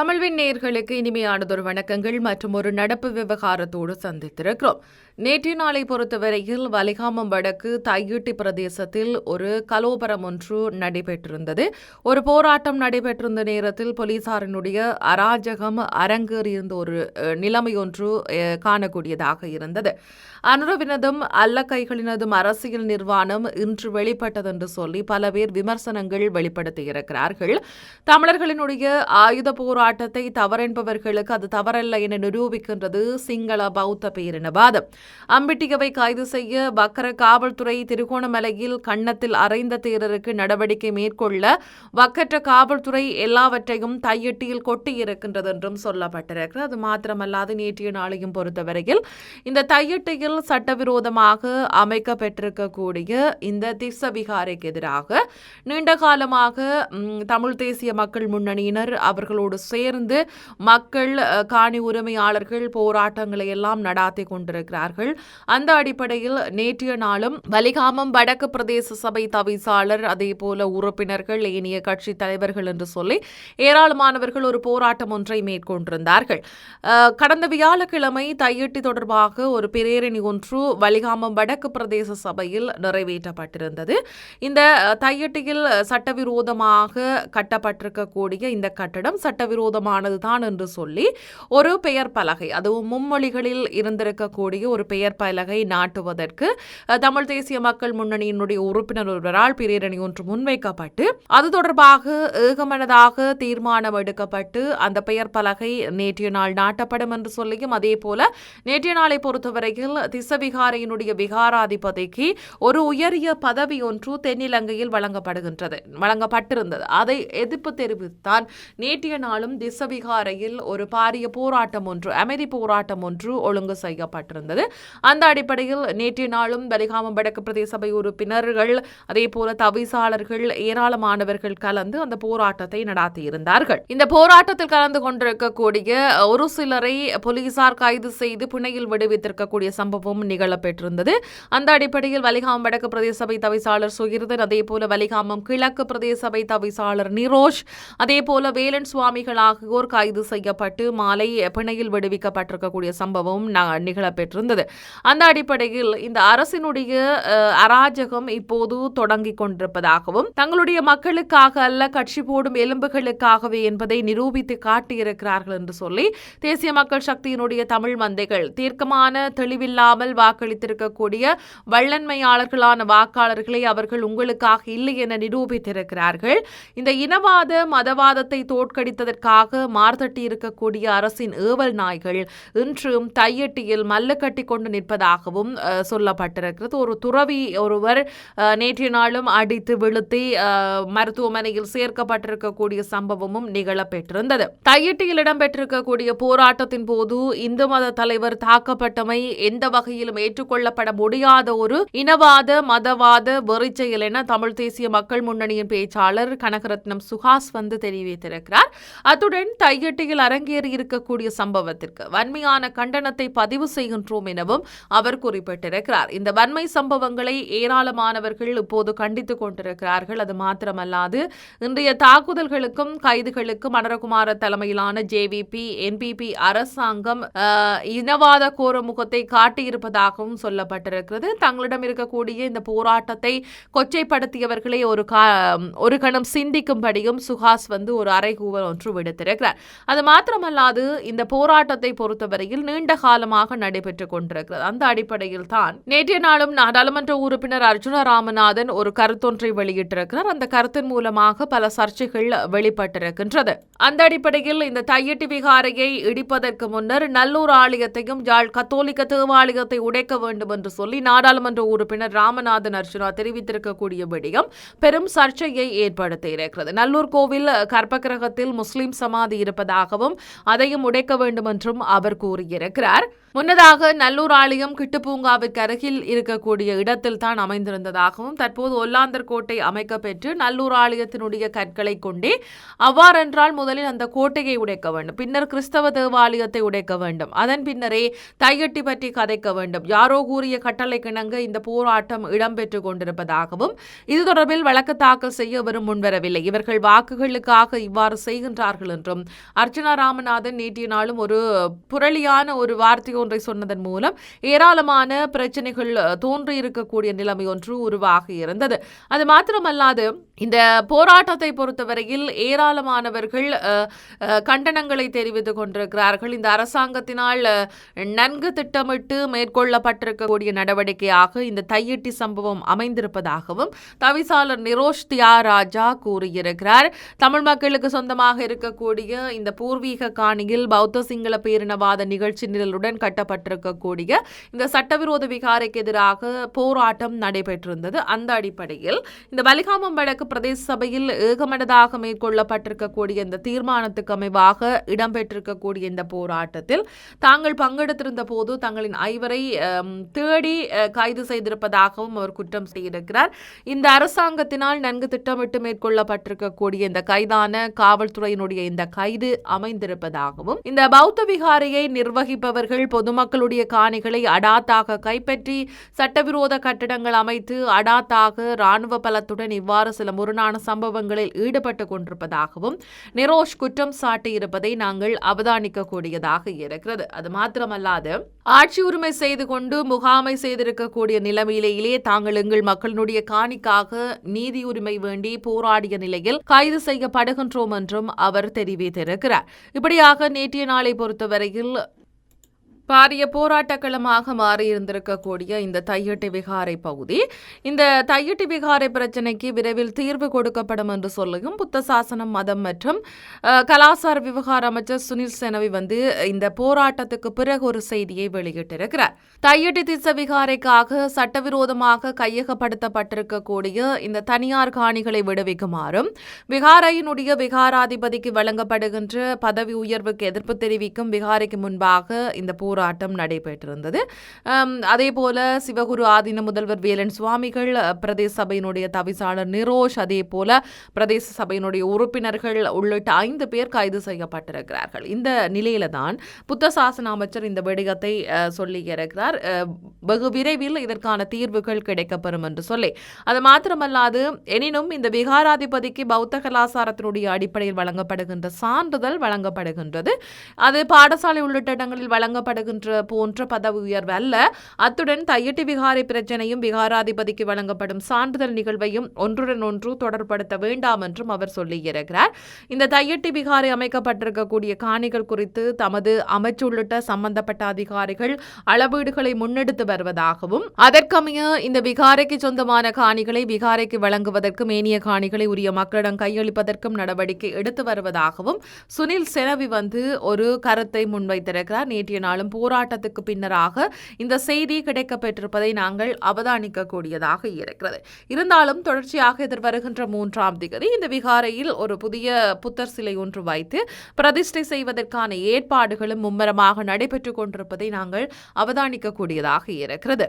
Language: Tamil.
தமிழ்வின் நேர்களுக்கு இனிமையானதொரு வணக்கங்கள் மற்றும் ஒரு நடப்பு விவகாரத்தோடு சந்தித்திருக்கிறோம். நேற்று நாளை பொறுத்தவரையில் வலிகாமம் வடக்கு தையீட்டி பிரதேசத்தில் ஒரு கலோபரம் ஒன்று நடைபெற்றிருந்தது. ஒரு போராட்டம் நடைபெற்றிருந்த நேரத்தில் போலீசாரினுடைய அராஜகம் அரங்கேறியிருந்த ஒரு நிலைமை ஒன்று காணக்கூடியதாக இருந்தது. அனுரவினதும் அல்ல கைகளினதும் அரசியல் நிர்வாணம் இன்று வெளிப்பட்டது என்று சொல்லி பல பேர் விமர்சனங்கள் வெளிப்படுத்தியிருக்கிறார்கள் தமிழர்களினுடைய ஆயுத போராட்டத்தை தவறென்பவர்களுக்கு அது தவறல்ல என நிரூபிக்கின்றது சிங்கள பௌத்த பேரினவாதம். அம்பிட்டிகவை கைது செய்ய பக்கர காவல்துறை திருகோணமலையில் கன்னத்தில் அறைந்த தேரருக்கு நடவடிக்கை மேற்கொள்ள வக்கற்ற காவல்துறை எல்லாவற்றையும் தையட்டியில் கொட்டியிருக்கின்றது என்றும் சொல்லப்பட்டிருக்கிறது. அது மாத்திரமல்லாது நேற்றைய நாளையும் பொறுத்தவரையில் இந்த தையட்டியில் சட்டவிரோதமாக அமைக்கப்பட்டிருக்கக்கூடிய இந்த திசவிகாரைக்கு எதிராக நீண்ட காலமாக தமிழ் தேசிய மக்கள் முன்னணியினர் அவர்களோடு சேர்ந்து மக்கள் காணி உரிமையாளர்கள் போராட்டங்களை எல்லாம் நடாத்தி கொண்டிருக்கிறார்கள். அந்த அடிப்படையில் நேற்றைய நாளும் வலிகாமம் வடக்கு பிரதேச சபை தவிசாளர் அதே போல உறுப்பினர்கள் ஏனைய கட்சி தலைவர்கள் என்று சொல்லி ஏராளமானவர்கள் ஒரு போராட்டம் ஒன்றை மேற்கொண்டிருந்தார்கள். கடந்த வியாழக்கிழமை தையட்டி தொடர்பாக ஒரு பிரேரணி ஒன்று வலிகாமம் வடக்கு பிரதேச சபையில் நிறைவேற்றப்பட்டிருந்தது. இந்த தையட்டியில் சட்டவிரோதமாக கட்டப்பட்டிருக்கக்கூடிய இந்த கட்டடம் சட்டவிரோதமானதுதான் என்று சொல்லி ஒரு பெயர் பலகை அதுவும் மும்மொழிகளில் இருந்திருக்கக்கூடிய ஒரு பெயர் பலகை நாட்டுவதற்கு தமிழ் தேசிய மக்கள் முன்னணியினுடைய உறுப்பினர் ஒருவரால் பிரேரணி ஒன்று முன்வைக்கப்பட்டு அது தொடர்பாக ஏகமனதாக தீர்மானம் எடுக்கப்பட்டு அந்த பெயர் பலகை நேற்றைய நாள் நாட்டப்படும் என்று சொல்லியும் அதே போல நேற்றைய நாளை பொறுத்தவரையில் திசவிகாரையினுடைய விகாராதிபதிக்கு ஒரு உயரிய பதவி ஒன்று தென்னிலங்கையில் வழங்கப்படுகின்றது வழங்கப்பட்டிருந்தது. அதை எதிர்ப்பு தெரிவித்தான் நேற்றைய நாளும் திசவிகாரையில் ஒரு பாரிய போராட்டம் ஒன்று அமைதி போராட்டம் ஒன்று ஒழுங்கு செய்யப்பட்டிருந்தது. அந்த அடிப்படையில் நேற்றைய நாளும் வலிகாமம் வடக்கு பிரதேச சபை உறுப்பினர்கள் அதே போல தவிசாளர்கள் ஏராளமானவர்கள் கலந்து அந்த போராட்டத்தை நடத்தியிருந்தார்கள். இந்த போராட்டத்தில் கலந்து கொண்டிருக்கக்கூடிய ஒரு சிலரை போலீசார் கைது செய்து பிணையில் விடுவித்திருக்கக்கூடிய சம்பவம் நிகழப்பெற்றிருந்தது. அந்த அடிப்படையில் வலிகாமம் வடக்கு பிரதேச சபை தவிசாளர் சுகிர்தன் அதே போல வலிகாமம் கிழக்கு பிரதேச சபை தவிசாளர் நிரோஷ் அதே போல வேலன் சுவாமிகள் ஆகியோர் கைது செய்யப்பட்டு மாலை பிணையில் விடுவிக்கப்பட்டிருக்கக்கூடிய சம்பவம் ந- நிகழப்பெற்றிருந்தது அந்த அடிப்படையில் இந்த அரசினுடைய அராஜகம் இப்போது தொடங்கிக் கொண்டிருப்பதாகவும் தங்களுடைய மக்களுக்காக அல்ல கட்சி போடும் எலும்புகளுக்காகவே என்பதை நிரூபித்து காட்டியிருக்கிறார்கள் என்று சொல்லி தேசிய மக்கள் சக்தியினுடைய தமிழ் மந்தைகள் தீர்க்கமான தெளிவில்லாமல் வாக்களித்திருக்கக்கூடிய வள்ளன்மையாளர்களான வாக்காளர்களை அவர்கள் உங்களுக்காக இல்லை என நிரூபித்திருக்கிறார்கள். இந்த இனவாத மதவாதத்தை தோற்கடித்ததற்காக மார்த்தட்டி இருக்கக்கூடிய அரசின் ஏவல் நாய்கள் இன்றும் தையட்டியில் மல்லு கட்டி கொண்டு நிற்பதாகவும் சொல்லப்பட்டிருக்கிறது. ஒரு துறவி ஒருவர் நேற்றைய நாளும் அடித்து விழுத்தி மருத்துவமனையில் சேர்க்கப்பட்டிருக்கக்கூடிய சம்பவமும் நிகழப்பெற்றிருந்தது. தையிட்டியில் இடம்பெற்றிருக்கக்கூடிய போராட்டத்தின் போது இந்து மத தலைவர் தாக்கப்பட்டமை எந்த வகையிலும் ஏற்றுக்கொள்ளப்பட முடியாத ஒரு இனவாத மதவாத வெறிச்செயல் என தமிழ் தேசிய மக்கள் முன்னணியின் பேச்சாளர் கனகரத்னம் சுஹாஸ் வந்து தெரிவித்திருக்கிறார். அத்துடன் தையட்டியில் அரங்கேறி இருக்கக்கூடிய சம்பவத்திற்கு வன்மையான கண்டனத்தை பதிவு செய்கின்றோம் என எனவும் அவர் குறிப்பிட்டிருக்கிறார். இந்த வன்மை சம்பவங்களை ஏராளமானவர்கள் இப்போது கண்டித்துக் கொண்டிருக்கிறார்கள். அது மாத்திரமல்லாது இன்றைய தாக்குதல்களுக்கும் கைதுகளுக்கும் அனரகுமார தலைமையிலான ஜேவிபி என்பிபி அரசாங்கம் இனவாத கோர முகத்தை காட்டியிருப்பதாகவும் சொல்லப்பட்டிருக்கிறது. தங்களிடம் இருக்கக்கூடிய இந்த போராட்டத்தை கொச்சைப்படுத்தியவர்களை ஒரு கா ஒரு கணம் சிந்திக்கும்படியும் சுஹாஸ் வந்து ஒரு அறைகூவல் ஒன்று விடுத்திருக்கிறார். அது மாத்திரமல்லாது இந்த போராட்டத்தை பொறுத்தவரையில் நீண்ட காலமாக நடைபெற்றுக் கொண்டிருக்கிறது. அந்த அடிப்படையில் தான் நேற்றைய நாளும் நாடாளுமன்ற உறுப்பினர் அர்ஜுன ராமநாதன் ஒரு கருத்தொன்றை வெளியிட்டிருக்கிறார். அந்த கருத்தின் மூலமாக பல சர்ச்சைகள் வெளிப்பட்டிருக்கின்றது. அந்த அடிப்படையில் இந்த தையட்டி விகாரையை இடிப்பதற்கு முன்னர் நல்லூர் ஆலயத்தையும் யாழ் கத்தோலிக்க தேவாலயத்தை உடைக்க வேண்டும் என்று சொல்லி நாடாளுமன்ற உறுப்பினர் ராமநாதன் அர்ஜுனா தெரிவித்திருக்கக்கூடிய விடயம் பெரும் சர்ச்சையை ஏற்படுத்தியிருக்கிறது நல்லூர் கோவில் கர்ப்பகிரகத்தில் முஸ்லிம் சமாதி இருப்பதாகவும் அதையும் உடைக்க வேண்டும் என்றும் அவர் கூறியிருக்கிறார். முன்னதாக நல்லூர் ஆலயம் கிட்டுப்பூங்காவிற்கு அருகில் இருக்கக்கூடிய இடத்தில் தான் அமைந்திருந்ததாகவும் தற்போது ஒல்லாந்தர் கோட்டை அமைக்கப்பெற்று நல்லூர் ஆலயத்தினுடைய கற்களை கொண்டே அவ்வாறென்றால் முதலில் அந்த கோட்டையை உடைக்க வேண்டும். பின்னர் கிறிஸ்தவ தேவாலயத்தை உடைக்க வேண்டும். அதன் பின்னரே தையட்டி பற்றி கதைக்க வேண்டும். யாரோ கூறிய கட்டளை கிணங்க இந்த போராட்டம் இடம்பெற்றுக் கொண்டிருப்பதாகவும் இது தொடர்பில் வழக்கு தாக்கல் செய்ய வரும் முன்வரவில்லை. இவர்கள் வாக்குகளுக்காக இவ்வாறு செய்கின்றார்கள் என்றும் அர்ச்சனா ராமநாதன் நேற்றைய நாளும் ஒரு புரளியான ஒரு வார்த்தை ஒன்றை சொன்னதன் மூலம் ஏராளமான பிரச்சனைகள் தோன்றி இருக்கக்கூடிய நிலைமை ஒன்று உருவாகி இருந்தது. அது மாத்திரமல்லாது இந்த போராட்டத்தை பொறுத்தவரையில் ஏராளமானவர்கள் கண்டனங்களை தெரிவித்துக் கொண்டிருக்கிறார்கள். இந்த அரசாங்கத்தினால் நன்கு திட்டமிட்டு மேற்கொள்ளப்பட்டிருக்கக்கூடிய நடவடிக்கையாக இந்த தையிட்டி சம்பவம் அமைந்திருப்பதாகவும் தவிசாளர் நிரோஷ் தியாராஜா கூறியிருக்கிறார். தமிழ் மக்களுக்கு சொந்தமாக இருக்கக்கூடிய இந்த பூர்வீக காணியில் பௌத்த சிங்கள பேரினவாத நிகழ்ச்சி நிரலுடன் கட்டப்பட்டிருக்கக்கூடிய இந்த சட்டவிரோத விகாரைக்கு எதிராக போராட்டம் நடைபெற்றிருந்தது. அந்த அடிப்படையில் இந்த வலிகாமம் வடக்கு பிரதேச சபையில் ஏகமனதாக மேற்கொள்ளப்பட்டிருக்கக்கூடிய இந்த தீர்மானத்துக்கு அமைவாக இடம்பெற்றிருக்கக்கூடிய இந்த போராட்டத்தில் தாங்கள் பங்கெடுத்திருந்த போது தங்களின் ஐவரை தேடி கைது செய்திருப்பதாகவும் அவர் குற்றம் செய்திருக்கிறார் இந்த அரசாங்கத்தினால் நன்கு திட்டமிட்டு மேற்கொள்ளப்பட்டிருக்கக்கூடிய இந்த கைதான காவல்துறையினுடைய இந்த கைது அமைந்திருப்பதாகவும் இந்த பௌத்த விகாரையை நிர்வகிப்பவர்கள் பொதுமக்களுடைய காணிகளை அடாத்தாக கைப்பற்றி சட்டவிரோத கட்டிடங்கள் அமைத்து அடாத்தாக ராணுவ பலத்துடன் இவ்வாறு சில முரணான சம்பவங்களில் ஈடுபட்டு கொண்டிருப்பதாகவும் நிரோஷ் குற்றம் சாட்டியிருப்பதை நாங்கள் அவதானிக்கக்கூடியதாக இருக்கிறது. அது மாத்திரமல்லாது ஆட்சி உரிமை செய்து கொண்டு முகாமை செய்திருக்கக்கூடிய நிலைமையிலேயே தாங்கள் எங்கள் மக்களுடைய காணிக்காக நீதி உரிமை வேண்டி போராடிய நிலையில் கைது செய்யப்படுகின்றோம் என்றும் அவர் தெரிவித்திருக்கிறார். இப்படியாக நேற்றைய நாளை பொறுத்தவரையில் பாரிய போராட்டக்களமாக மாறியிருந்திருக்கக்கூடிய இந்த தையட்டி விகாரை பகுதி இந்த தையட்டி விகாரை பிரச்சினைக்கு விரைவில் தீர்வு கொடுக்கப்படும் என்று சொல்லியும் புத்த சாசனம் மதம் மற்றும் கலாசார விவகார அமைச்சர் சுனில் செனவி வந்து இந்த போராட்டத்துக்கு பிறகு ஒரு செய்தியை வெளியிட்டிருக்கிறார். தையட்டி திச விகாரைக்காக சட்டவிரோதமாக கையகப்படுத்தப்பட்டிருக்கக்கூடிய இந்த தனியார் காணிகளை விடுவிக்குமாறும் விகாரையினுடைய விகாராதிபதிக்கு வழங்கப்படுகின்ற பதவி உயர்வுக்கு எதிர்ப்பு தெரிவிக்கும் விகாரைக்கு முன்பாக இந்த போராட்டம் போராட்டம் நடைபெற்றிருந்தது. அதே போல சிவகுரு ஆதீன முதல்வர் வேலன் சுவாமிகள் பிரதேச சபையினுடைய தவிசாளர் நிரோஷ் அதே போல பிரதேச சபையினுடைய உறுப்பினர்கள் உள்ளிட்ட ஐந்து பேர் கைது செய்யப்பட்டிருக்கிறார்கள். இந்த நிலையில தான் புத்த சாசன அமைச்சர் இந்த விடயத்தை சொல்லியிருக்கிறார் வெகு விரைவில் இதற்கான தீர்வுகள் கிடைக்கப்பெறும் என்று சொல்லி. அது மாத்திரமல்லாது எனினும் இந்த விகாராதிபதிக்கு பௌத்த கலாசாரத்தினுடைய அடிப்படையில் வழங்கப்படுகின்ற சான்றிதழ் வழங்கப்படுகின்றது. அது பாடசாலை உள்ளிட்ட இடங்களில் வழங்கப்படுகின்ற வழங்குகின்ற போன்ற பதவி உயர்வு அல்ல. அத்துடன் தையட்டி விகாரை பிரச்சனையும் விகாராதிபதிக்கு வழங்கப்படும் சான்றிதழ் நிகழ்வையும் ஒன்றுடன் ஒன்று தொடர்படுத்த வேண்டாம் என்றும் அவர் சொல்லியிருக்கிறார். இந்த தையட்டி விகாரை அமைக்கப்பட்டிருக்கக்கூடிய காணிகள் குறித்து தமது அமைச்சு உள்ளிட்ட சம்பந்தப்பட்ட அதிகாரிகள் அளவீடுகளை முன்னெடுத்து வருவதாகவும் அதற்கமைய இந்த விகாரைக்கு சொந்தமான காணிகளை விகாரைக்கு வழங்குவதற்கும் ஏனிய காணிகளை உரிய மக்களிடம் கையளிப்பதற்கும் நடவடிக்கை எடுத்து வருவதாகவும் சுனில் செனவி வந்து ஒரு கருத்தை முன்வைத்திருக்கிறார். நேற்றைய நாளும் போராட்டத்துக்கு பின்னராக இந்த செய்தி கிடைக்கப்பெற்றிருப்பதை நாங்கள் அவதானிக்கக்கூடியதாக இருக்கிறது. இருந்தாலும் தொடர்ச்சியாக எதிர்வருகின்ற மூன்றாம் திகதி இந்த விகாரையில் ஒரு புதிய புத்தர் சிலை ஒன்று வைத்து பிரதிஷ்டை செய்வதற்கான ஏற்பாடுகளும் மும்மரமாக நடைபெற்றுக் கொண்டிருப்பதை நாங்கள் அவதானிக்கக்கூடியதாக இருக்கிறது.